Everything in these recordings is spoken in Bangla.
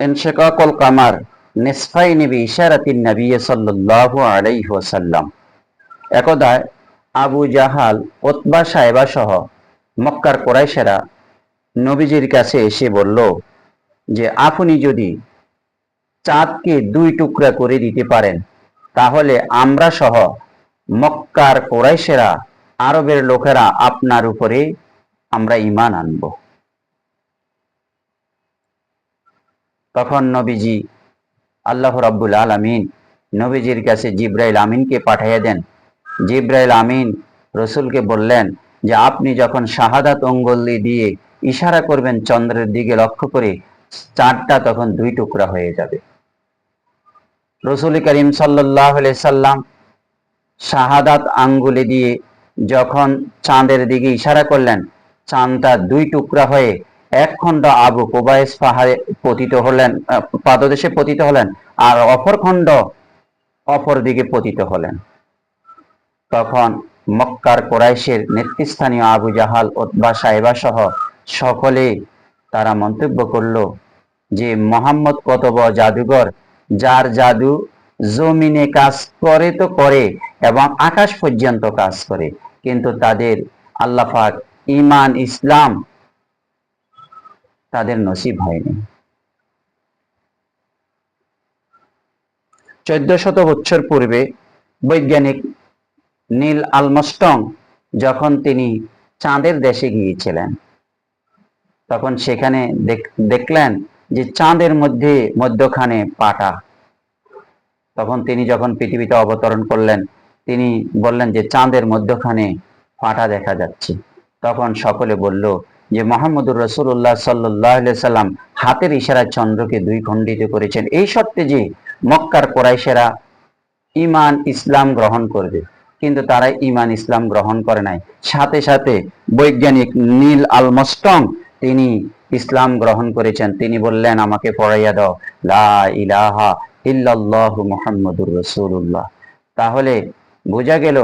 ইনশিকাকুল কামার নিসফাইনি বিইশারাতিন নবী সাল্লাল্লাহু আলাইহি ওয়াসাল্লাম একদা আবু জাহাল ওতবা সাহেবা সহ মক্কার কোরাইশেরা নবীজির কাছে এসে বলল যে, আপনি যদি চাঁদকে দুই টুকরা করে দিতে পারেন, তাহলে আমরা সহ মক্কার কোরাইশেরা, আরবের লোকেরা আপনার উপরে আমরা ইমান আনব। তখন নবীজি, আল্লাহ রাব্বুল আলামিন নবীজির কাছে জিব্রাইল আমিনকে পাঠাইয়া দেন। জিব্রাইল আমিন রসুলকে বললেন যে, আপনি যখন শাহাদাত অঙ্গলি দিয়ে ইশারা করবেন চন্দ্রের দিকে লক্ষ্য করে, চাঁদটা তখন দুই টুকরা হয়ে যাবে। রসুল করিম সাল্লাহ সাল্লাম শাহাদাত আঙ্গুলি দিয়ে যখন চাঁদের দিকে ইশারা করলেন, চাঁদটা দুই টুকরা হয়ে এক খণ্ড আবু কোবাইস পাহাড়ে পতিত হলেন পাদদেশে পতিত হলেন আর অপর খণ্ড অপর দিকে পতিত হলেন। তখন মক্কার কোরাইশের নেতৃস্থানীয় আবু জাহাল ওতবা সাহেবা সহ সকলে তারা মন্তব্য করল যে, মোহাম্মদ কত বড় জাদুঘর, যার জাদু জমিনে কাজ করে তো করে এবং আকাশ পর্যন্ত কাজ করে, কিন্তু তাদের আল্লাপাক ইমান, ইসলাম তাদের নসিব হয়নি। চোদ্দ শত বছর পূর্বে বৈজ্ঞানিক নীল আলমস্টং যখন তিনি চাঁদের দেশে গিয়েছিলেন, তখন সেখানে দেখলেন যে চাঁদের মধ্যে মধ্যখানে পাটা। তখন তিনি যখন পৃথিবীতে অবতরণ করলেন, তিনি বললেন যে চাঁদের মধ্যখানে ফাটা দেখা যাচ্ছে। তখন সকলে বলল যে মোহাম্মদুর রসুল্লাহ সাল্লাহ সাল্লাম হাতের ইশারায় চন্দ্রকে দুই খণ্ডিত করেছেন। এই সত্ত্বে যে মক্কার কোরাইশেরা ইমান ইসলাম গ্রহণ করবে, কিন্তু তারা ইমান ইসলাম গ্রহণ করে নাই। সাথে সাথে বৈজ্ঞানিক নীল আলমস্টং তিনি ইসলাম গ্রহণ করেছেন। তিনি বললেন, আমাকে পড়াইয়া দাও। লা ইলাহা ইল্লাল্লাহু মুহাম্মাদুর রাসূলুল্লাহ। তাহলে বোঝা গেল,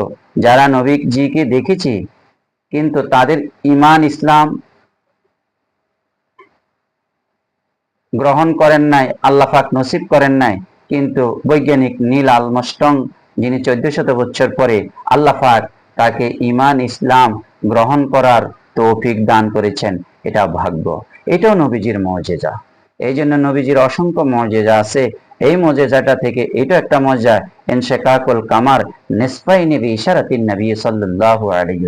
যারা নবীজিকে দেখেছি, কিন্তু তাদের ইমান ইসলাম গ্রহণ করেন নাই, আল্লাহ পাক নসিব করেন নাই, কিন্তু বৈজ্ঞানিক নীল আলমস্টং যিনি চোদ্দ শত বছর পরে আল্লাহ পাক তাকে ইমান ইসলাম গ্রহণ করার তৌফিক দান করেছেন। এটা ভাগ্য। এটাও নবীজির মজেজা এই জন্য নবীজির অসংখ্য মজেজা আছে। এই মজেজাটা থেকে এটা একটা মজা এনশেকাকুল কামার নিসফাই নবী ইশারাতিন নবী সাল্লাল্লাহু আলাইহি